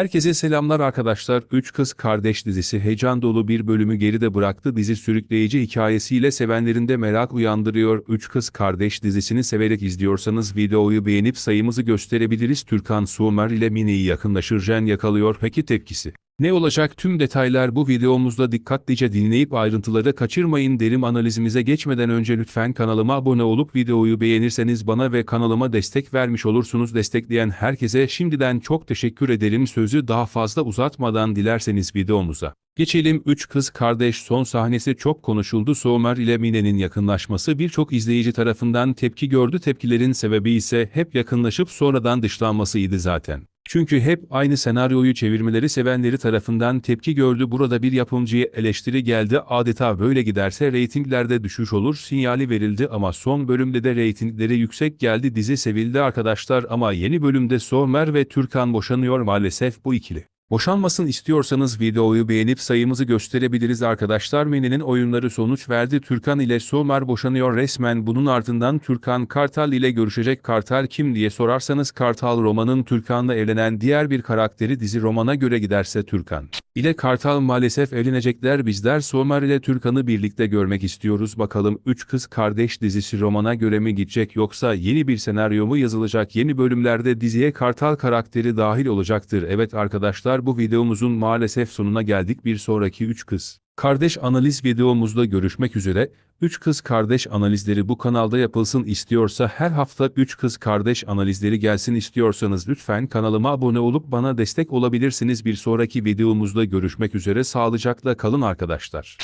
Herkese selamlar arkadaşlar. Üç Kız Kardeş dizisi heyecan dolu bir bölümü geride bıraktı. Dizi sürükleyici hikayesiyle sevenlerinde merak uyandırıyor. Üç Kız Kardeş dizisini severek izliyorsanız videoyu beğenip sayımızı gösterebiliriz. Türkan Sumer ile Mine'yi yakınlaşırken yakalıyor. Peki tepkisi? Ne olacak tüm detaylar bu videomuzda dikkatlice dinleyip ayrıntıları kaçırmayın derim. Analizimize geçmeden önce lütfen kanalıma abone olup videoyu beğenirseniz bana ve kanalıma destek vermiş olursunuz. Destekleyen herkese şimdiden çok teşekkür ederim. Sözü daha fazla uzatmadan dilerseniz videomuza. Geçelim. 3 kız kardeş son sahnesi çok konuşuldu. Somer ile Mine'nin yakınlaşması birçok izleyici tarafından tepki gördü. Tepkilerin sebebi ise hep yakınlaşıp sonradan dışlanmasıydı zaten. Çünkü hep aynı senaryoyu çevirmeleri sevenleri tarafından tepki gördü. Burada bir yapımcıya eleştiri geldi. Adeta böyle giderse reytinglerde düşüş olur sinyali verildi ama son bölümde de reytingleri yüksek geldi. Dizi sevildi arkadaşlar ama yeni bölümde Somer ve Türkan boşanıyor maalesef bu ikili. Boşanmasın istiyorsanız videoyu beğenip sayımızı gösterebiliriz arkadaşlar. Mini'nin oyunları sonuç verdi. Türkan ile Somer boşanıyor resmen. Bunun ardından Türkan Kartal ile görüşecek. Kartal kim diye sorarsanız Kartal romanın Türkan'la evlenen diğer bir karakteri dizi romana göre giderse Türkan ile Kartal maalesef evlenecekler. Bizler Somer ile Türkan'ı birlikte görmek istiyoruz. Bakalım 3 kız kardeş dizisi romana göre mi gidecek yoksa yeni bir senaryo mu yazılacak? Yeni bölümlerde diziye Kartal karakteri dahil olacaktır. Evet arkadaşlar bu videomuzun maalesef sonuna geldik. Bir sonraki 3 kız kardeş analiz videomuzda görüşmek üzere. 3 kız kardeş analizleri bu kanalda yapılsın istiyorsa her hafta 3 kız kardeş analizleri gelsin istiyorsanız lütfen kanalıma abone olup bana destek olabilirsiniz. Bir sonraki videomuzda görüşmek üzere sağlıcakla kalın arkadaşlar.